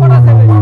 কটা ছেলে